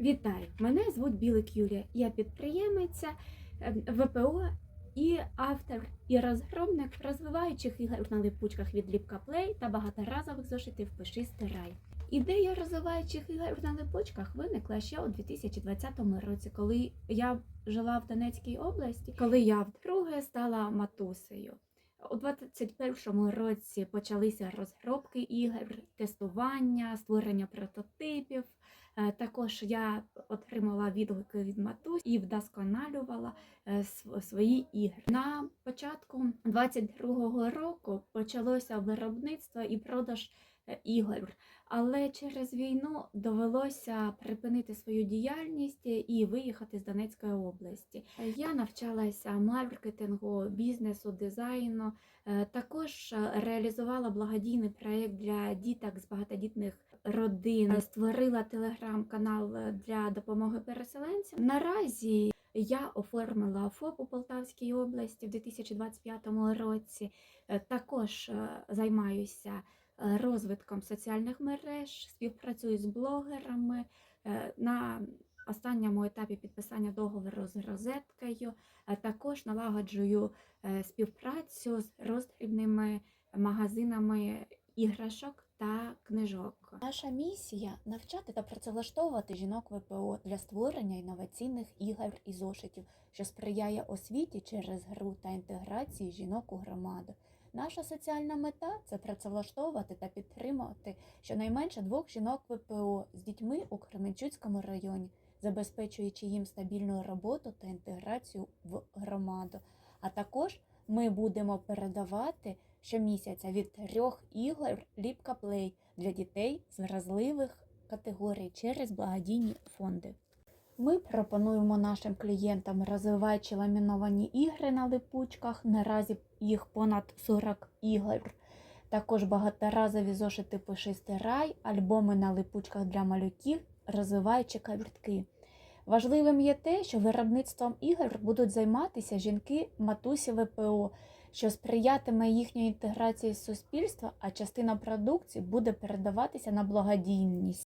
Вітаю! Мене звуть Білик Юлія. Я підприємиця е, ВПО і автор і розробник розвиваючих ігор на липучках від Ліпка Плей та багаторазових зошитів Пиши стирай. Ідея розвиваючих ігор на липучках виникла ще у 2020 році, коли я жила в Донецькій області, коли я вдруге стала матусею. У 2021 році почалися розробки ігор, тестування, створення прототипів. Е, Також я отримала відгуки від матусь і вдосконалювала е, свої ігри. На початку 2022 року почалося виробництво і продаж ігор, але через війну довелося припинити свою діяльність і виїхати з Донецької області. Е, Я навчалася маркетингу, бізнесу, дизайну. Е, Також е, реалізувала благодійний проєкт для діток з багатодітних родин, Е, створила телеграм-канал е, для допомоги переселенцям. Наразі я оформила ФОП у Полтавській області в 2025 році. Е, Також е, займаюся е, розвитком соціальних мереж, співпрацюю з блогерами. Е, На останньому етапі підписання договору з розеткою, а також налагоджую е, співпрацю з роздрібними магазинами іграшок та книжок. Наша місія навчати та працевлаштовувати жінок ВПО для створення інноваційних ігор і зошитів, що сприяє освіті через гру та інтеграції жінок у громаду. Наша соціальна мета це працевлаштовувати та підтримувати щонайменше двох жінок ВПО з дітьми у Кременчуцькому районі, забезпечуючи їм стабільну роботу та інтеграцію в громаду. А також ми будемо передавати щомісяця від трьох ігор Ліпка Плей для дітей з вразливих категорій через благодійні фонди. Ми пропонуємо нашим клієнтам розвиваючи ламіновані ігри на липучках. Наразі їх понад 40 ігор. Також багаторазові зошити Пиши стирай, альбоми на липучках для малюків, розвиваючи кавіртки. Важливим є те, що виробництвом ігор будуть займатися жінки матусі ВПО, що сприятиме їхньої інтеграції з суспільства, а частина продукції буде передаватися на благодійність.